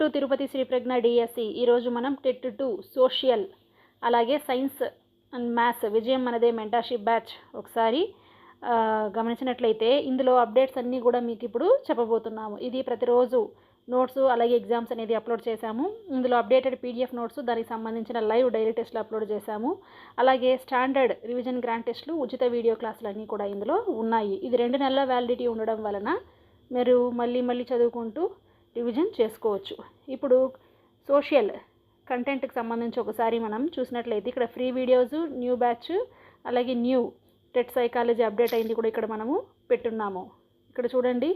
To Tirupati Shri Pragna DSC ఈరోజు మనం TET two social అలాగే సైన్స్ అండ్ మ్యాథ్స్ విజయం మనదే మెంటాషిప్ బ్యాచ్ ఒకసారి గమనించినట్లయితే ఇందులో అప్డేట్స్ అన్నీ కూడా మీకు ఇప్పుడు చెప్పబోతున్నాము. ఇది ప్రతిరోజు నోట్స్ అలాగే ఎగ్జామ్స్ అనేది అప్లోడ్ చేశాము. ఇందులో అప్డేటెడ్ పీడిఎఫ్ నోట్స్ దానికి సంబంధించిన లైవ్ డైరీ టెస్ట్లు అప్లోడ్ చేశాము. అలాగే స్టాండర్డ్ రివిజన్ గ్రాండ్ టెస్ట్లు ఉచిత వీడియో క్లాసులు అన్నీ కూడా ఇందులో ఉన్నాయి. ఇది రెండు నెలల వ్యాలిడిటీ ఉండడం వలన మీరు మళ్ళీ మళ్ళీ చదువుకుంటూ రివిజన్ చేసుకోవచ్చు. ఇప్పుడు సోషల్ కంటెంట్కి సంబంధించి ఒకసారి మనం చూసినట్లయితే ఇక్కడ ఫ్రీ వీడియోస్ న్యూ బ్యాచ్ అలాగే న్యూ టెట్ సైకాలజీ అప్డేట్ అయింది కూడా ఇక్కడ మనము పెట్టున్నాము. ఇక్కడ చూడండి.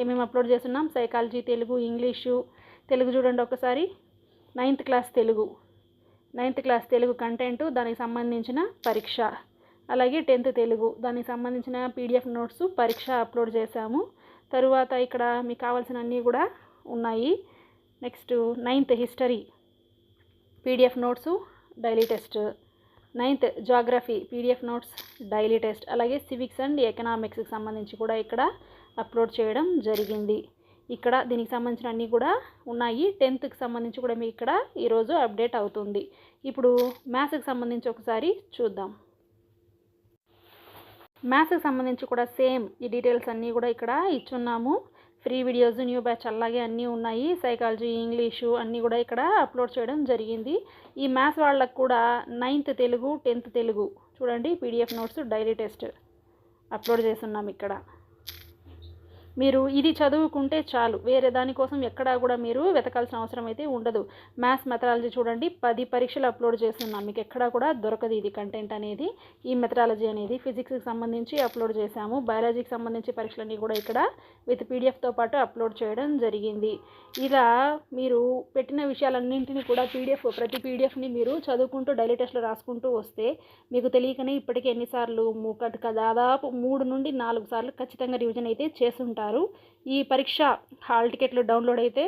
ఏమేమి అప్లోడ్ చేస్తున్నాం? సైకాలజీ తెలుగు ఇంగ్లీషు తెలుగు చూడండి ఒకసారి. Ninth class Telugu. Ninth class Telugu content దానికి సంబంధించిన పరీక్ష. అలాగే టెన్త్ తెలుగు. దానికి సంబంధించిన పీడిఎఫ్ నోట్స్ పరీక్ష అప్లోడ్ చేశాము. తరువాత ఇక్కడ మీకు కావాల్సిన అన్నీ కూడా ఉన్నాయి. Next ninth history PDF notes daily test ninth geography PDF notes daily test అలాగే సివిక్స్ అండ్ ఎకనామిక్స్కి సంబంధించి కూడా ఇక్కడ అప్లోడ్ చేయడం జరిగింది. ఇక్కడ దీనికి సంబంధించిన అన్నీ కూడా ఉన్నాయి. టెన్త్కి సంబంధించి కూడా మీకు ఇక్కడ ఈరోజు అప్డేట్ అవుతుంది. ఇప్పుడు మ్యాథ్స్కి సంబంధించి ఒకసారి చూద్దాం. మ్యాథ్స్కి సంబంధించి కూడా సేమ్ ఈ డీటెయిల్స్ అన్నీ కూడా ఇక్కడ ఇచ్చున్నాము. ఫ్రీ వీడియోస్ న్యూ బ్యాచ్ అలాగే అన్నీ ఉన్నాయి. సైకాలజీ ఇంగ్లీషు అన్నీ కూడా ఇక్కడ అప్లోడ్ చేయడం జరిగింది. ఈ మ్యాథ్స్ వాళ్ళకు కూడా నైన్త్ తెలుగు టెన్త్ తెలుగు చూడండి PDF notes daily test upload చేస్తున్నాం ఇక్కడ. మీరు ఇది చదువుకుంటే చాలు. వేరే దానికోసం ఎక్కడా కూడా మీరు వెతకాల్సిన అవసరం అయితే ఉండదు. మ్యాథ్స్ మెథడాలజీ చూడండి. పది పరీక్షలు అప్లోడ్ చేస్తున్నాం మీకు ఎక్కడా కూడా దొరకదు ఇది కంటెంట్ అనేది. ఈ మెథడాలజీ అనేది ఫిజిక్స్కి సంబంధించి అప్లోడ్ చేశాము. బయాలజీకి సంబంధించి పరీక్షలన్నీ కూడా ఇక్కడ విత్ పీడిఎఫ్తో పాటు అప్లోడ్ చేయడం జరిగింది. ఇలా మీరు పెట్టిన విషయాలన్నింటినీ కూడా పీడిఎఫ్ ప్రతి పీడిఎఫ్ని మీరు చదువుకుంటూ డైలీ టెస్ట్లో రాసుకుంటూ వస్తే మీకు తెలియకనే ఇప్పటికే ఎన్నిసార్లు మూకట్ దాదాపు మూడు నుండి నాలుగు సార్లు ఖచ్చితంగా రివిజన్ అయితే చేస్తుంటారు. ఈ పరీక్ష హాల్ టికెట్లు డౌన్లోడ్ అయితే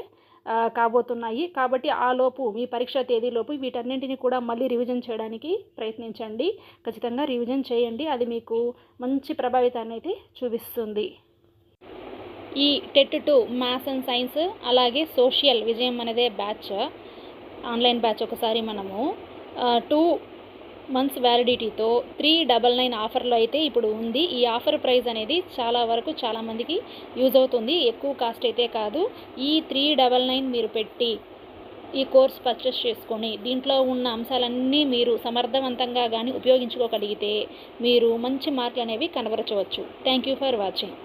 కాబోతున్నాయి. కాబట్టి ఆ లోపు మీ పరీక్ష తేదీలోపు వీటన్నింటిని కూడా మళ్ళీ రివిజన్ చేయడానికి ప్రయత్నించండి. ఖచ్చితంగా రివిజన్ చేయండి. అది మీకు మంచి ప్రభావితాన్ని అయితే చూపిస్తుంది. ఈ TET two maths and science అలాగే సోషల్ విజయం అనేదే బ్యాచ్. ఆన్లైన్ బ్యాచ్ ఒకసారి మనము టూ మంత్స్ వ్యాలిడిటీతో త్రీ డబల్ నైన్ ఆఫర్లో అయితే ఇప్పుడు ఉంది. ఈ ఆఫర్ ప్రైస్ అనేది చాలా వరకు చాలామందికి యూజ్ అవుతుంది. ఎక్కువ కాస్ట్ అయితే కాదు. ఈ త్రీ డబల్ నైన్ మీరు పెట్టి ఈ కోర్స్ పర్చేస్ చేసుకొని దీంట్లో ఉన్న అంశాలన్నీ మీరు సమర్థవంతంగా కానీ ఉపయోగించుకోగలిగితే మీరు మంచి మార్కులు అనేవి కనబరచవచ్చు. Thank you for watching.